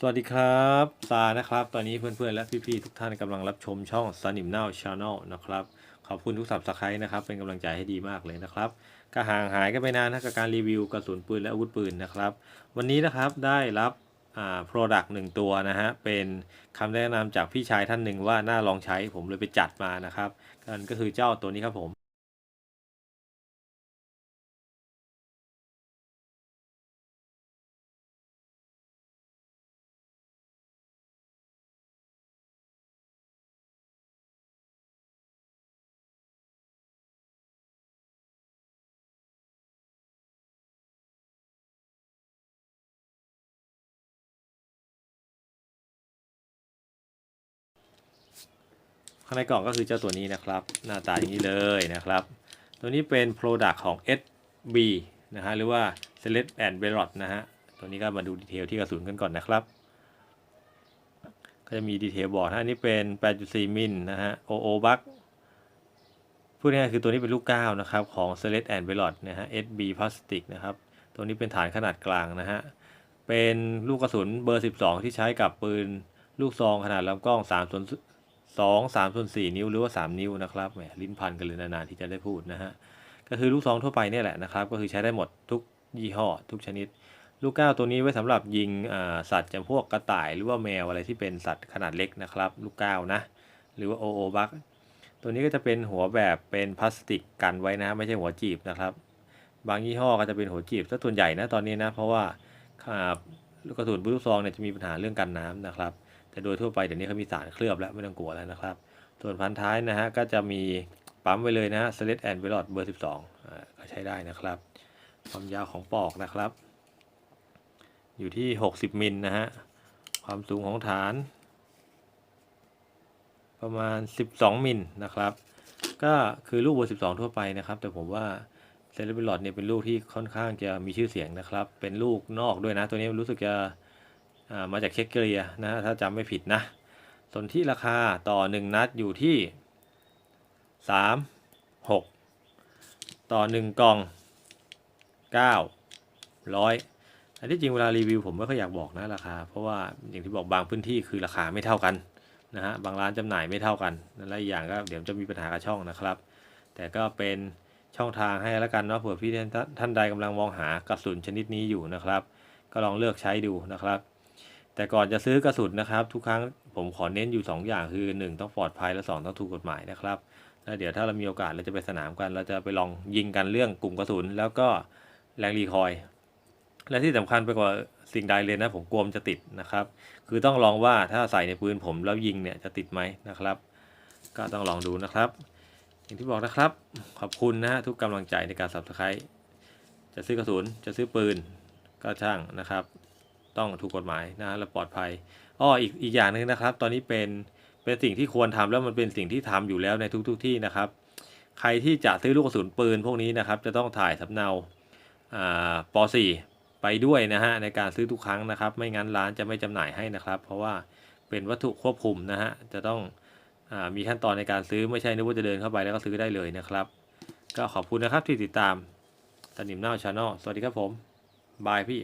สวัสดีครับซานะครับ ตอนนี้เพื่อนๆ และพี่ๆ ทุกท่านกำลังรับชมช่องสนิมเน่าชาแนลนะครับ ขอบคุณทุกสับสไครต์นะครับ เป็นกำลังใจให้ดีมากเลยนะครับก็ห่างหายกันไปนานนะกับการรีวิวกระสุนปืนและอาวุธปืนนะครับ วันนี้นะครับได้รับอ่า product หนึ่งตัวนะฮะ เป็นคำแนะนำจากพี่ชายท่านหนึ่งว่าน่าลองใช้ผมเลยไปจัดมานะครับนั่นก็คือเจ้าตัวนี้ครับผม ข้างในกล่องก็คือเจ้าตัวนี้นะครับ หน้าตาอย่างนี้เลยนะครับ ตัวนี้เป็น Product ของ SB นะฮะหรือว่า Select and b e l o t นะฮะตัวนี้ก็มาดูดีเทลที่กระสุนกันก่อนนะครับ ก็จะมีดีเทลบอกนะอันนี้เป็น 8.4 มิลนะฮะ OO Buck พูดง่ายๆคือตัวนี้เป็นลูกก้าวนะครับของ Select and b e l o t นะฮะ SB Plastic นะครับ ตัวนี้เป็นฐานขนาดกลางนะฮะเป็นลูกกระสุนเบอร์ 12 ที่ใช้กับปืนลูกซองขนาดลำกล้อง3 ส่วน2 3ส่วน4นิ้วหรือว่า3นิ้วนะครับแหมลิ้นพันกันเลยนานๆที่จะได้พูดนะฮะก็คือลูกซองทั่วไปเนี่ยแหละนะครับ ก็คือใช้ได้หมดทุกยี่ห้อทุกชนิด ลูกก้าวตัวนี้ไว้สำหรับยิงสัตว์จำพวกกระต่ายหรือว่าแมวอะไรที่เป็นสัตว์ขนาดเล็กนะครับ ลูกก้าวนะหรือว่าโอโอบักตัวนี้ก็จะเป็นหัวแบบเป็นพลาสติกกันไว้นะ ไม่ใช่หัวจีบนะครับ บางยี่ห้อก็จะเป็นหัวจีบซะส่วนใหญ่นะตอนนี้นะเพราะว่าลูกกระสุนปืนลูกซองเนี่ยจะมีปัญหาเรื่องกันน้ำนะครับ แต่โดยทั่วไปเดี๋ยวนี้เขามีสารเคลือบแล้วไม่ต้องกลัวแล้วนะครับ ส่วนพันท้ายนะฮะก็จะมีปั๊มไว้เลยนะฮะ Select and v e l o t เบอร์12ก็ใช้ได้นะครับความยาวของปอกนะครับ อยู่ที่ 60 มิลนะฮะความสูงของฐาน ประมาณ 12 มิลนะครับ ก็คือลูกเบอร์12 ทั่วไปนะครับ แต่ผมว่าเซเลบ l ลอดเนี่ยเป็นลูกที่ค่อนข้างจะมีชื่อเสียงนะครับ เป็นลูกนอกด้วยนะ ตัวนี้รู้สึกจะ มาจากเช็กเกเรียนะฮะถ้าจำไม่ผิดนะส่วนที่ราคาต่อ 1 นัดอยู่ที่ 3 6 ต่อ 1 กล่อง9ร้อยอันที่จริงเวลารีวิวผมไม่ค่อยอยากบอกนะราคา เพราะว่าอย่างที่บอกบางพื้นที่คือราคาไม่เท่ากันนะฮะบางร้านจำหน่ายไม่เท่ากันและอีกอย่างก็เดี๋ยวจะมีปัญหากับช่องนะครับ แต่ก็เป็นช่องทางให้แล้วกันเนาะเผื่อพี่ท่านท่านใดกำลังมองหากระสุนชนิดนี้อยู่นะครับ ก็ลองเลือกใช้ดูนะครับ แต่ก่อนจะซื้อกระสุนนะครับ ทุกครั้งผมขอเน้นอยู่ 2 อย่างคือ 1 ต้องปลอดภัยและ 2 ต้องถูกกฎหมายนะครับแล้วเดี๋ยวถ้าเรามีโอกาสเราจะไปสนามกันเราจะไปลองยิงกันเรื่องกลุ่มกระสุน แล้วก็แรงรีคอย และที่สำคัญไปกว่าสิ่งใดเลยนะผมกลัวมนจะติดนะครับ คือต้องลองว่าถ้าใส่ในปืนผมแล้วยิงเนี่ยจะติดไหมนะครับ ก็ต้องลองดูนะครับ อย่างที่บอกนะครับ ขอบคุณนะฮะทุกกำลังใจในการ subscribe จะซื้อกระสุนจะซื้อปืนก็ช่างนะครับ ต้องถูกกฎหมายนะและปลอดภัยอ้ออีกอีกอย่างหนึ่งนะครับ ตอนนี้เป็นเป็นสิ่งที่ควรทำแล้วมันเป็นสิ่งที่ทำอยู่แล้วในทุกๆทที่นะครับ ใครที่จะซื้อลูกกระสุนปืนพวกนี้นะครับ จะต้องถ่ายสำเนาอ่าป .4 ไปด้วยนะฮะในการซื้อทุกครั้งนะครับ ไม่งั้นร้านจะไม่จำหน่ายให้นะครับ เพราะว่าเป็นวัตถุควบคุมนะฮะจะต้องอามีขั้นตอนในการซื้อไม่ใช่นึกว่าจะเดินเข้าไปแล้วก็ซื้อได้เลยนะครับ ก็ขอบคุณนะครับที่ติดตามสนิมเน่าชาแนลสวัสดีครับผมบายพี่